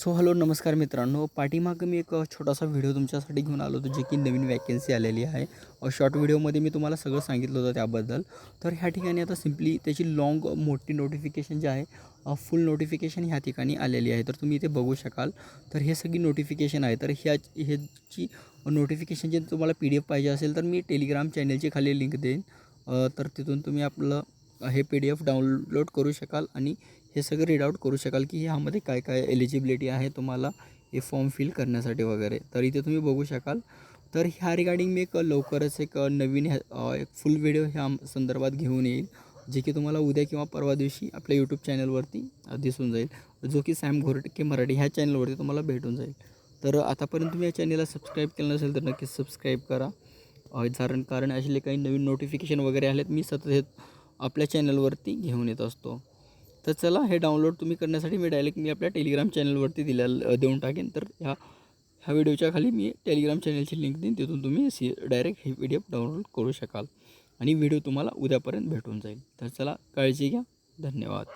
So hello नमस्कार मित्रांनो. पाठीमागं मी एक छोटासा व्हिडिओ तुमच्यासाठी घेऊन आलो होतो जे की नवीन वॅकन्सी आलेली आहे. शॉर्ट व्हिडिओमध्ये मी तुम्हाला सगळं सांगितलं होतं त्याबद्दल. तर ह्या ठिकाणी आता सिम्पली त्याची लाँग मोठी नोटिफिकेशन जे आहे फुल नोटिफिकेशन ह्या ठिकाणी आलेली आहे. तर तुम्ही इथे बघू शकाल. तर हे सगळी नोटिफिकेशन आहे. तर ह्या ह्याची नोटिफिकेशन जे तुम्हाला पी डी एफ पाहिजे असेल तर मी टेलिग्राम चॅनलची खाली लिंक देईन. तर तिथून तुम्ही आपलं हे पी डी एफ डाउनलोड करू शकाल आणि हे सगळं रीड आउट करू शकाल की ह्यामध्ये काय काय एलिजिबिलिटी आहे तुम्हाला हे फॉर्म फिल करण्यासाठी वगैरे. तर इथे तुम्ही बघू शकाल. तर ह्या रिगार्डिंग मी एक लवकरच एक नवीन ह्या एक फुल व्हिडिओ ह्या संदर्भात घेऊन येईल जे की तुम्हाला उद्या किंवा परवा दिवशी आपल्या यूट्यूब चॅनलवरती दिसून जाईल. जो की सॅम घोरटके मराठी ह्या चॅनलवरती तुम्हाला भेटून जाईल. तर आतापर्यंत तुम्ही या चॅनलला सबस्क्राईब केलं नसेल तर नक्कीच सबस्क्राईब करा. कारण कारण असे काही नवीन नोटिफिकेशन वगैरे आलेत मी सतत हे आपल्या चॅनलवरती घेऊन येत असतो. तर चला हे डाउनलोड तुम्ही करण्यासाठी मी डायरेक्ट मी आपल्या टेलिग्राम चॅनलवरती दिल्या देऊन टाकेन. तर ह्या ह्या व्हिडिओच्या खाली मी टेलिग्राम चॅनलची लिंक देईन. तिथून तुम्ही सी डायरेक्ट हे पी डाउनलोड करू शकाल. आणि व्हिडिओ तुम्हाला उद्यापर्यंत भेटून जाईल. तर चला काळजी घ्या. धन्यवाद.